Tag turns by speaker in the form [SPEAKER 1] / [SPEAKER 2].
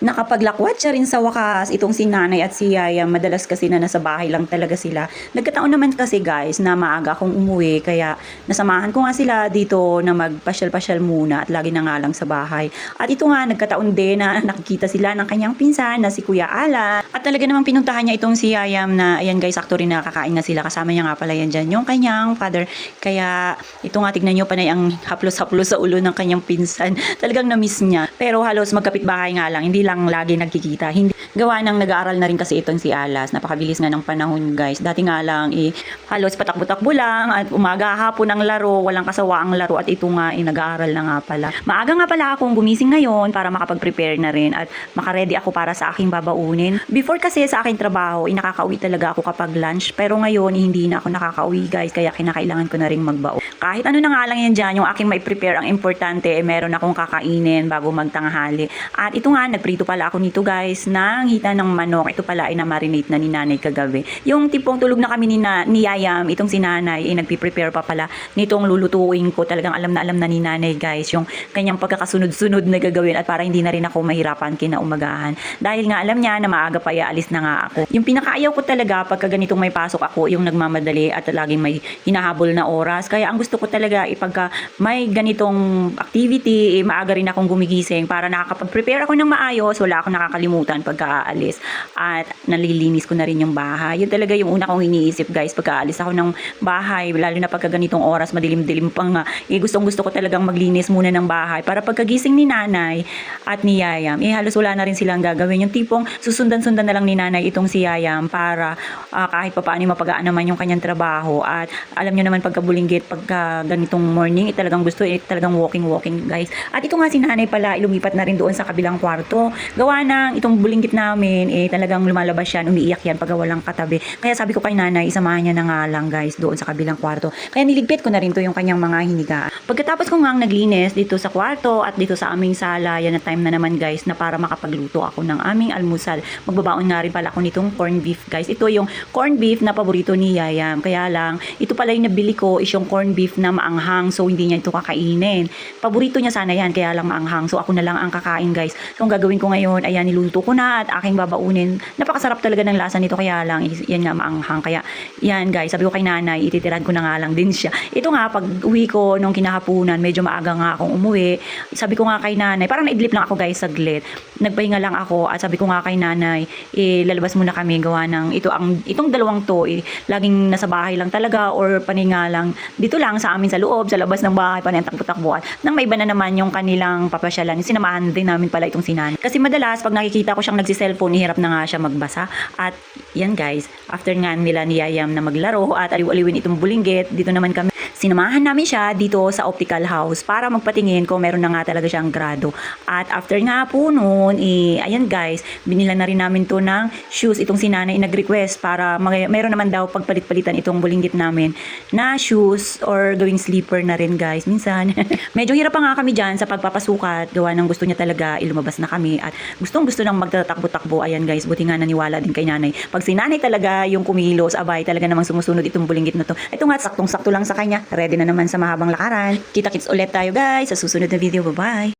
[SPEAKER 1] nakapaglakwat siya rin sa wakas itong si nanay at si yaya. Madalas kasi na nasa bahay lang talaga sila. Nagkataon naman kasi guys na maaga akong umuwi kaya nasamahan ko nga sila dito na magpasyal-pasyal muna at lagi na nga lang sa bahay. At ito nga nagkataon din na nakikita sila ng kanyang pinsan na si Kuya Ala. At talaga namang pinuntahan niya itong si Yayam na ayan guys sakto rin nakakain na sila. Kasama niya nga pala yan dyan yung kanyang father. Kaya ito nga tignan nyo panay ang haplos-haplos sa ulo ng kanyang pinsan. Talagang na-miss niya. Pero halos magkapit-bahay nga lang. Hindi lang lagi nagkikita. Hindi gawa ng nag-aaral na rin kasi itong si Alas. Napakabilis nga ng panahon guys. Dati nga lang eh, halos patakbo-takbo lang at umaga hapon ang laro, walang kasawa ang laro at ito nga eh, nag-aaral na nga pala. Maaga nga pala akong gumising ngayon para makapag-prepare na rin at makaredy ako para sa aking babaunin. Before kasi sa aking trabaho, eh, nakakauwi talaga ako kapag lunch. Pero ngayon, eh, hindi na ako nakakauwi guys, kaya kinakailangan ko na rin magbao. Kahit ano na nga lang yan dyan, yung aking may prepare, ang importante, eh, meron akong kakainin bago magtanghali. At ito nga, nagprito pala ako nito guys, ng hita ng manok. Ito pala ay na-marinate na ni nanay kagabi. Yung tipong tulog na kami ni, na, ni Yayam, itong si nanay, eh, nagpi-prepare pa pala nitong lulutuin ko. Talagang alam na alam na ni nanay guys, yung kanyang pagkakasunod-sunod na gagawin at para hindi na rin ako mahirapan kinaumagahan. Dahil nga alam niya na maaga pa ialis na nga ako. Yung pinakaayaw ko talaga pagka ganitong may pasok ako, yung nagmamadali at laging may hinahabol na oras. Kaya ang gusto ko talaga ipagka may ganitong activity, eh, maaga rin akong gumigising para nakakapag-prepare ako ng maayos, wala akong nakakalimutan pagka aalis. At nalilinis ko na rin yung bahay. Yun talaga yung una kong iniisip guys pagka aalis ako ng bahay, lalo na pagka ganitong oras, madilim-dilim pa nga. Eh, gustong gusto ko talagang maglinis muna ng bahay para pagkagising ni nanay at ni Yayam, eh halos wala na rin silang gagawin. Yung tipong susundan-sundan na lang ni nanay itong si Yayam para ah, kahit pa paano mapagaan naman yung kanyang trabaho. At alam nyo naman pagka bulinggit, pagka ganitong morning, eh, talagang gusto, eh, talagang walking-walking guys. At ito nga si nanay pala, ilumipat na rin doon sa kabilang kwarto. Gawa ng itong bulinggit namin, eh talagang lumalabas yan, umiiyak yan pag walang katabi. Kaya sabi ko kay nanay, isamahan niya na nga lang guys doon sa kabilang kwarto. Kaya niligpit ko na rin to yung kanyang mga hinigaan. Pagkatapos ko nga naglinis dito sa kwarto at dito sa aming sala, yan na time na naman guys na para makapagluto ako ng aming almusal. Magbabaon nga rin pala ako nitong corned beef guys. Ito yung corned beef na paborito ni Yayam. Kaya lang, ito pala yung nabili ko is yung corned beef na maanghang so hindi niya ito kakainin. Paborito niya sana yan kaya lang maanghang so ako na lang ang kakain guys. So ang gagawin ko ngayon, ayan niluto ko na at aking babaunin. Napakasarap talaga ng lasa nito kaya lang yan nga maanghang. Kaya yan guys, sabi ko kay nanay, ititirahan ko na nga lang din siya. Ito nga, pag uwi ko nung kinahapunan, medyo maaga nga akong umuwi. Sabi ko nga kay nanay, parang naidlip lang ako guys saglit. Nagpahinga lang ako at sabi ko nga kay nanay, eh, lalabas muna kami gawa ng ito ang itong dalawang to eh, laging nasa bahay lang talaga or paninga lang dito lang sa amin sa loob, sa labas ng bahay, panay takbo-takbuhan. Nang may iba na naman yung kanilang papasyalan, sinamahan din namin pala itong sinan. Kasi madalas, pag nakikita ko siyang nagsiselfone, hirap na nga siya magbasa. At yan guys, after nga nila niyayam na maglaro at aliw-aliwin itong bulinggit, dito naman kami sinamahan namin siya dito sa optical house para magpatingin kung meron na nga talaga siyang grado. At after nga po noon, eh, ayan guys, binila na rin namin to ng shoes. Itong sinanay nag-request para mag- meron naman daw pagpalit-palitan itong bulinggit namin na shoes or gawing sleeper na rin guys. Minsan, medyo hirap pa nga kami dyan sa pagpapasukat. Gawa ng gusto niya talaga, ilumabas na kami. At gustong gusto nang magtatakbo-takbo. Ayan guys, buti nga naniwala din kay nanay. Pag si nanay talaga yung kumilos, abay talaga namang sumusunod itong bulinggit na to. Ito nga, saktong-sakto lang sa kanya. Ready na naman sa mahabang lakaran. Kita-kits ulit tayo guys sa susunod na video. Bye-bye!